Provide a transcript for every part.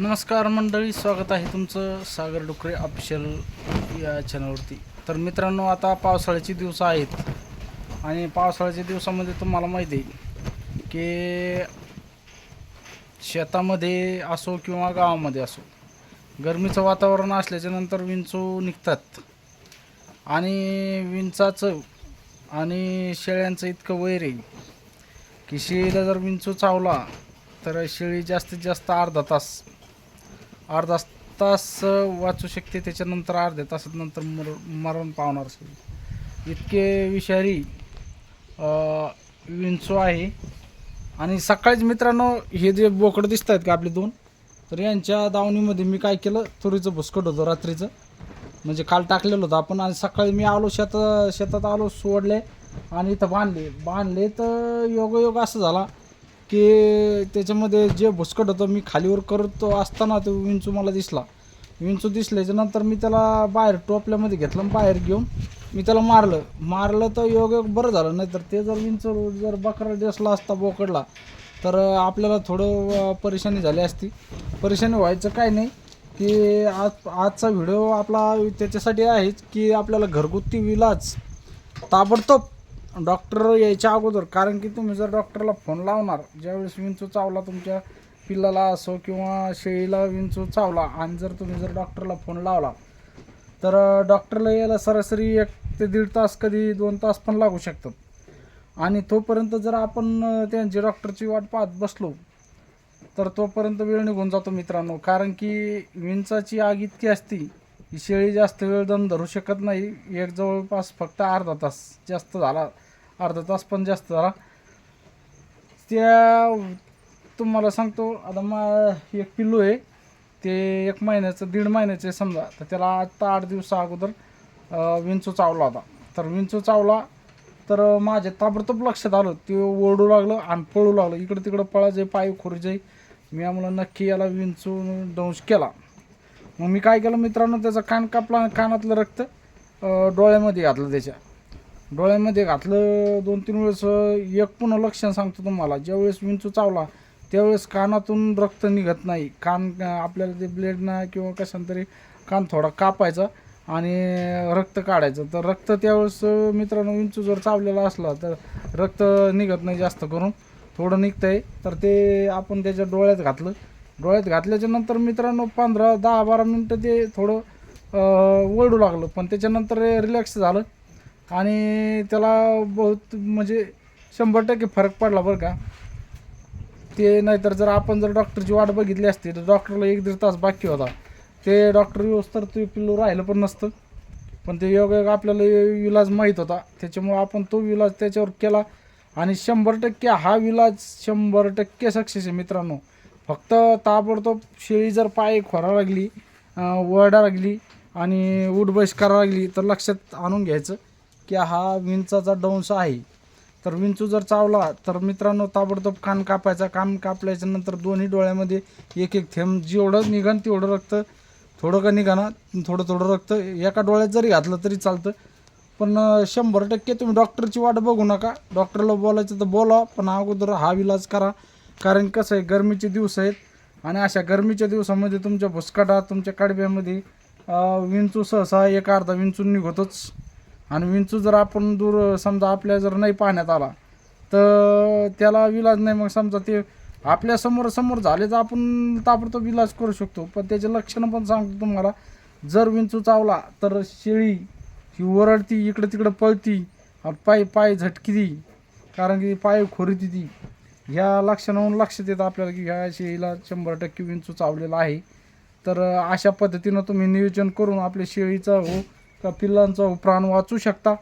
नमस्कार मंडळी स्वागत आहे तुमचं सागर डुकरे ऑफिशियल या चॅनलवरती तर मित्रांनो आता पावसाळ्याचे दिवस आहेत. आणि पावसाळ्याच्या दिवसामध्ये तुम्हाला माहिती आहे की शेतामध्ये असो किंवा गावामध्ये असो गरमीचं वातावरण असल्याच्या नंतर विंचू निघतात. आणि विंचाचं आणि शेळ्यांचं इतकं वैर आहे की शेळीला जर विंचू चावला तर शेळी जास्तीत जास्त अर्धा तास अर्धा तास वाचू शकते त्याच्यानंतर अर्ध्या तासात नंतर मर मरण पावणार असेल. इतके विषारी विंचू आहे. आणि सकाळीच मित्रांनो हे जे बोकडं दिसत आहेत का आपले दोन तर यांच्या दावणीमध्ये मी काय केलं तुरीचं भुसकट होतं रात्रीचं. म्हणजे काल टाकलेलं होतं आपण आणि सकाळी मी आलो शेत शेतात आलो सोडले आणि इथं बांधले. बांधले तर योगायोग असं झाला की त्याच्यामध्ये जे भुसकट होतं मी खालीवर करत असताना तो विंचू मला दिसला. विंचू दिसल्याच्या नंतर मी त्याला बाहेर टोपल्यामध्ये घेतलं बाहेर घेऊन मी त्याला मारलं. मारलं तर योग बरं झालं नाही तर ते जर विंचू जर बकरा दिसला असता बोकडला तर आपल्याला थोडं परेशानी झाली असती. परेशानी व्हायचं काय नाही की आज आजचा व्हिडिओ आपला त्याच्यासाठी आहेच की आपल्याला घरगुती विलाज ताबडतोब डॉक्टर यायच्या अगोदर कारण की तुम्ही जर डॉक्टरला फोन लावणार ज्यावेळेस विंचू चावला तुमच्या पिल्लाला असो किंवा शेळीला विंचू चावला आणि जर तुम्ही जर डॉक्टरला फोन लावला तर डॉक्टरला यायला सरासरी एक ते दीड तास कधी दोन तास पण लागू शकतात. आणि तोपर्यंत जर आपण त्यांची डॉक्टरची वाट पाहत बसलो तर तोपर्यंत वेळ निघून जातो मित्रांनो कारण की विंचाची आग इतकी असती ही शेळी जास्त वेळ दम धरू शकत नाही. एक जवळपास फक्त अर्धा तास जास्त झाला. अर्धा तास पण जास्त झाला. त्या तुम्हाला सांगतो आता मा एक पिल्लू आहे. ते एक महिन्याचं दीड महिन्याचं आहे समजा. तर त्याला आत्ता आठ दिवसा अगोदर विंचू चावला होता. तर विंचू चावला तर माझ्या ताबडतोब लक्षात आलं. ते ओरडू लागलं आणि पळू लागलं. इकडं तिकडं पळायचे पाय खोरीचे मी आम्हाला नक्की याला विंचू दंश केला. मग मी काय केलं मित्रांनो त्याचा कान कापला कानातलं रक्त डोळ्यामध्ये घातलं त्याच्या. डोळ्यामध्ये घातलं दोन तीन वेळेस एक पुन्हा लक्षण सांगतो तुम्हाला. ज्यावेळेस विंचू चावला त्यावेळेस कानातून रक्त निघत नाही. कान आपल्याला ते ब्लेडनं किंवा कशानं तरी कान थोडा कापायचा आणि रक्त काढायचं. तर रक्त त्यावेळेस मित्रांनो विंचू जर चावलेला असला तर रक्त निघत नाही जास्त करून. थोडं निघतंय. तर ते आपण त्याच्या डोळ्यात घातलं. डोळ्यात घातल्याच्या नंतर मित्रांनो पंधरा दहा बारा मिनटं ते थोडं ओरडू लागलं. पण त्याच्यानंतर रिलॅक्स झालं. आणि त्याला बहुत म्हणजे शंभर टक्के फरक पडला बरं का. ते नाहीतर जर आपण जर डॉक्टरची वाट बघितली असती तर डॉक्टरला एक दीड तास बाकी होता. ते डॉक्टर तर ते पिल्लू राहिलं पण नसतं. पण ते योग आपल्याला इलाज माहीत होता. त्याच्यामुळं आपण तो इलाज त्याच्यावर केला. आणि शंभर टक्के हा विलाज शंभर टक्के सक्सेस आहे मित्रांनो. फक्त ताबडतोब शेळी जर पाय खोरा लागली वरडा लागली आणि उठबैस करा लागली तर लक्षात आणून घ्यायचं की हा विंचाचा डंस आहे. तर विंचू जर चावला तर मित्रांनो ताबडतोब कान कापायचा. कान कापल्याच्या नंतर दोन्ही डोळ्यामध्ये एक एक थेंब. जेवढं निघन तेवढं रक्त थोडं का निघाना थोडं थोडं रक्त एका डोळ्यात जरी घातलं तरी चालतं. पण शंभर टक्के तुम्ही डॉक्टरची वाट बघू नका. डॉक्टरला बोलायचं तर बोला पण अगोदर हा इलाज करा. कारण कसं आहे गरमीचे दिवस आहेत आणि अशा गरमीच्या दिवसामध्ये तुमच्या भुसकाटात तुमच्या कडब्यामध्ये विंचू सहसा एक अर्धा विंचू निघतोच. आणि विंचू जर आपण दूर समजा आपल्या जर नाही पाहण्यात आला तर त्याला विलाज नाही. मग समजा ते आपल्यासमोर समोर झाले तर आपण ताबडतोब इलाज करू शकतो. पण त्याचे लक्षणं पण सांगतो तुम्हाला. जर विंचू चावला तर शेळी ही ओरडती इकडं तिकडं पळती आणि पाय पाय झटकी कारण की पाय खोरीती ती. ह्या लक्षणावरून लक्ष देत आपल्याला की ह्या शेळीला शंभर टक्के विंचू चावलेला आहे. तर अशा पद्धतीनं तुम्ही नियोजन करून आपल्या शेळीचा हो का पिल्लांचा हो प्राण वाचू शकता.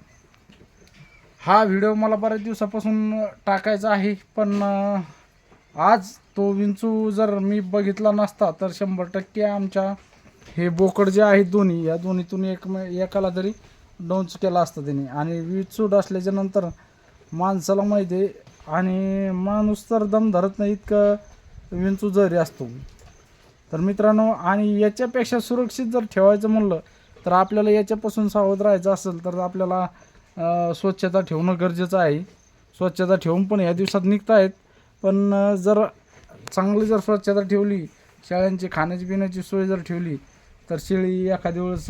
हा व्हिडिओ मला बऱ्याच दिवसापासून टाकायचा आहे पण आज तो विंचू जर मी बघितला नसता तर शंभर टक्के आमच्या हे बोकड जे आहेत दोन्ही या दोन्हीतून एक एकाला तरी डोंच केला असता त्याने आणि विंचू असल्याच्या नंतर माणसाला माहिती आहे आणि माणूस तर दम धरत नाही इतकं विंचू जरी असतो. तर मित्रांनो आणि याच्यापेक्षा सुरक्षित जर ठेवायचं म्हणलं तर आपल्याला याच्यापासून सावध राहायचं असेल तर आपल्याला स्वच्छता ठेवणं गरजेचं आहे. स्वच्छता ठेवून पण या दिवसात निघत आहेत पण जर चांगली जर स्वच्छता ठेवली शेळ्यांची खाण्याची पिण्याची सोय जर ठेवली तर शेळी एखाद्या वेळेस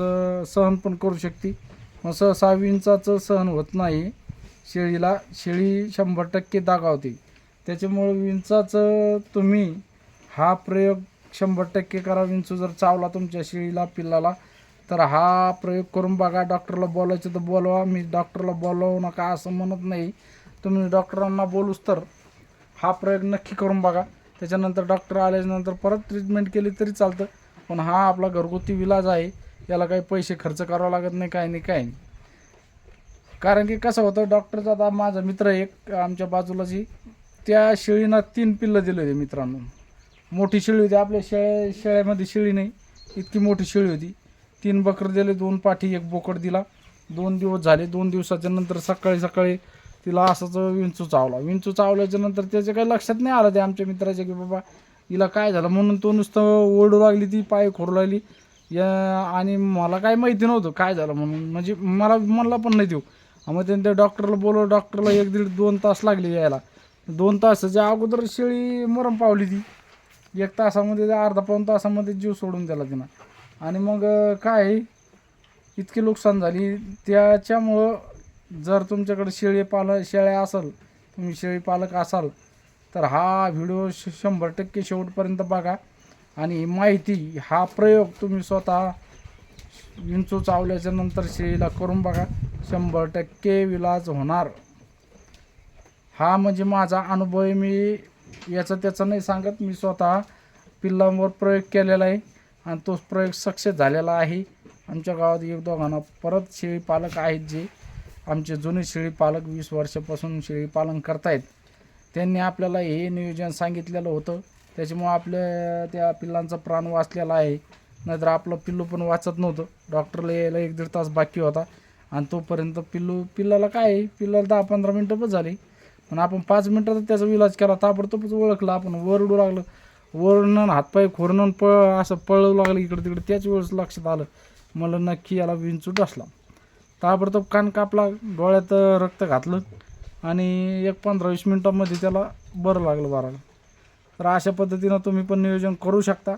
सहन पण करू शकते. मग सहसा विंचाचं सहन होत नाही. शेळीला शेळी शंभर टक्के दागावते त्याच्यामुळे विंचाचं तुम्ही हा प्रयोग शंभर टक्के करा. विंचू जर चावला तुमच्या शेळीला पिल्लाला तर हा प्रयोग करून बघा. डॉक्टरला बोलायचं तर बोलवा. मी डॉक्टरला बोलवू नका असं म्हणत नाही. तुम्ही डॉक्टरांना बोलूच तर हा प्रयोग नक्की करून बघा. त्याच्यानंतर डॉक्टर आल्याच्यानंतर परत ट्रीटमेंट केली तरी चालतं. पण हा आपला घरगुती इलाज आहे. याला काही पैसे खर्च करावा लागत नाही काय नाही काय नाही. कारण की कसं होतं डॉक्टरचा आता माझा मित्र एक आमच्या बाजूलाची त्या शेळीनं तीन पिल्लं दिले होते मित्रांनो. मोठी शेळी होती आपल्या शेळ्या शेळ्यामध्ये शेळी नाही इतकी मोठी शेळी होती. तीन बकरं दिले दोन पाठी एक बोकड दिला. दोन दिवस झाले दोन दिवसाच्या नंतर सकाळी सकाळी तिला असंच विंचू चावला. विंचू चावल्याच्या नंतर त्याच्या काही लक्षात नाही आलं ते आमच्या मित्राच्या की बाबा हिला काय झालं? म्हणून तो नुसतं ओरडू लागली ती पाय खोरू लागली. या आणि मला काय माहिती नव्हतं काय झालं म्हणून. म्हणजे मला म्हणला पण नाही देऊ मग त्यांनी त्या डॉक्टरला बोलवलं डॉक्टरला एक दीड दोन तास लागले यायला. दोन तासाच्या अगोदर शेळी मरण पावली ती. एक तासामध्ये अर्धा पाऊन तासामध्ये जीव सोडून दिला तिनं. आणि मग काय इतकी नुकसान झाली. त्याच्यामुळं जर तुमच्याकडे शेळी पाल शेळ्या असेल तुम्ही शेळी पालक असाल तर हा व्हिडिओ श शंभर टक्के शेवटपर्यंत बघा. आणि माहिती हा प्रयोग तुम्ही स्वतः विंचू चावल्याच्या नंतर शेळीला करून बघा शंभर टक्के विलाज होणार. हा म्हणजे माझा अनुभव आहे. मी याचं त्याचं नाही सांगत मी स्वतः पिल्लांवर प्रयोग केलेला आहे आणि तो प्रयोग सक्सेस झालेला आहे. आमच्या गावात एक दोघांना परत शेळी पालक आहेत जे. आमचे जुने शेळी पालक वीस वर्षापासून शेळी पालन करतायत. त्यांनी आपल्याला हे नियोजन सांगितलेलं होतं. त्याच्यामुळं आपल्या त्या पिल्लांचा प्राण वाचलेला आहे. नाहीतर आपलं पिल्लू पण वाचत नव्हतं. डॉक्टरला यायला एक दीड तास बाकी होता. आणि तोपर्यंत पिल्लू पिल्लाला काय आहे? पिल्लाला दहा पंधरा मिनटं पण झाली. पण आपण पाच मिनटात त्याचा इलाज केला. ताबडतोबच ओळखलं आपण. वरडू लागलं. वरणं हातपाय खोरणं पळ असं पळू लागलं इकडे तिकडे. त्याच वेळेस लक्षात आलं. मला नक्की याला विंचूट असला ताबडतोब कान कापला डोळ्यात रक्त घातलं. आणि एक पंधरा वीस मिनटामध्ये त्याला बरं लागलं बाराला तर अशा पद्धतीनं तुम्ही पण नियोजन करू शकता.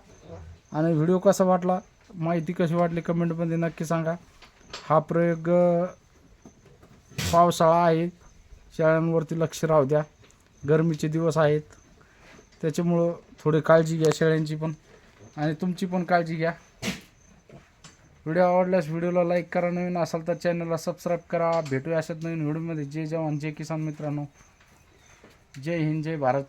आणि व्हिडिओ कसा वाटला? माहिती कशी वाटली? कमेंटमध्ये नक्की सांगा. हा प्रयोग पावसाळा आहे. शेळ्यांवरती लक्ष राहू द्या. गरमीचे दिवस आहेत. त्याच्यामुळं थोडी काळजी घ्या शेळ्यांची पण. आणि तुमची पण काळजी घ्या. व्हिडिओ आवडल्यास व्हिडिओला लाईक करा. नवीन असाल तर चॅनलला सबस्क्राईब करा. भेटूया अशात नवीन व्हिडिओमध्ये जय जवान जय किसान मित्रांनो. जय हिंद जय भारत.